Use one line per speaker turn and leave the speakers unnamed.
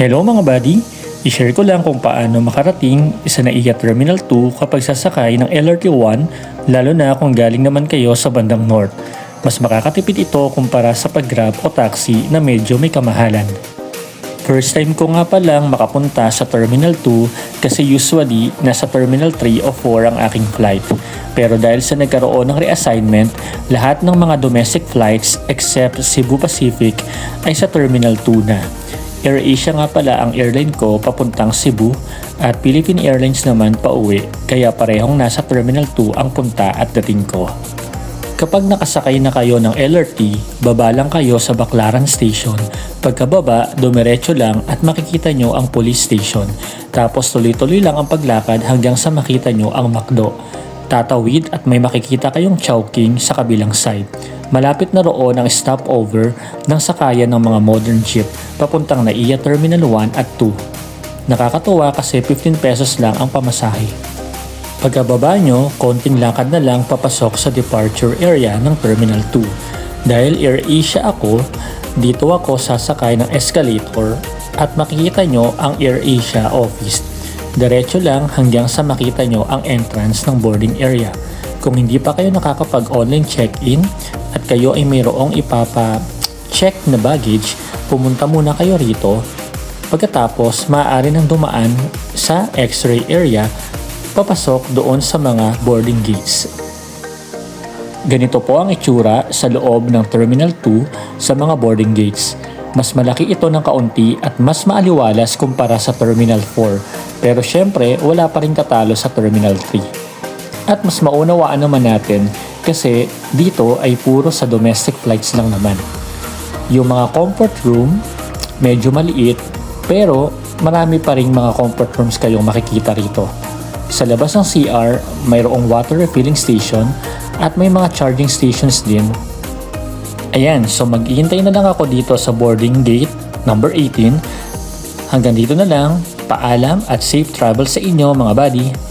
Hello mga buddy! I-share ko lang kung paano makarating sa NAIA Terminal 2 kapag sasakay ng LRT1 lalo na kung galing naman kayo sa bandang north. Mas makakatipid ito kumpara sa pag-grab o taxi na medyo may kamahalan. First time ko nga palang makapunta sa Terminal 2 kasi usually nasa Terminal 3 o 4 ang aking flight. Pero dahil sa nagkaroon ng reassignment, lahat ng mga domestic flights except Cebu Pacific ay sa Terminal 2 na. AirAsia nga pala ang airline ko papuntang Cebu at Philippine Airlines naman pauwi kaya parehong nasa Terminal 2 ang punta at dating ko. Kapag nakasakay na kayo ng LRT, baba lang kayo sa Baclaran Station. Pagkababa, dumiretso lang at makikita nyo ang police station. Tapos tuloy-tuloy lang ang paglakad hanggang sa makita nyo ang McDo. Tatawid at may makikita kayong Chowking sa kabilang side. Malapit na roon ang stopover ng sakayan ng mga modern jeep papuntang NAIA Terminal 1 at 2. Nakakatuwa kasi 15 pesos lang ang pamasahe. Pagkababa nyo, konting lakad na lang papasok sa departure area ng Terminal 2. Dahil AirAsia ako, dito ako sasakay ng escalator at makikita nyo ang AirAsia office. Diretso lang hanggang sa makita nyo ang entrance ng boarding area. Kung hindi pa kayo nakakapag-online check-in at kayo ay mayroong ipapa-check na baggage, pumunta muna kayo rito. Pagkatapos, maaari nang dumaan sa x-ray area papasok doon sa mga boarding gates. Ganito po ang itsura sa loob ng Terminal 2 sa mga boarding gates. Mas malaki ito ng kaunti at mas maaliwalas kumpara sa Terminal 4 pero syempre wala pa rin katalo sa Terminal 3. At mas maunawaan naman natin kasi dito ay puro sa domestic flights lang naman. Yung mga comfort room, medyo maliit pero marami pa rin mga comfort rooms kayong makikita rito. Sa labas ng CR, mayroong water refilling station at may mga charging stations din. Ayan, so maghihintay na lang ako dito sa boarding gate number 18. Hanggang dito na lang, paalam at safe travel sa inyo mga buddy.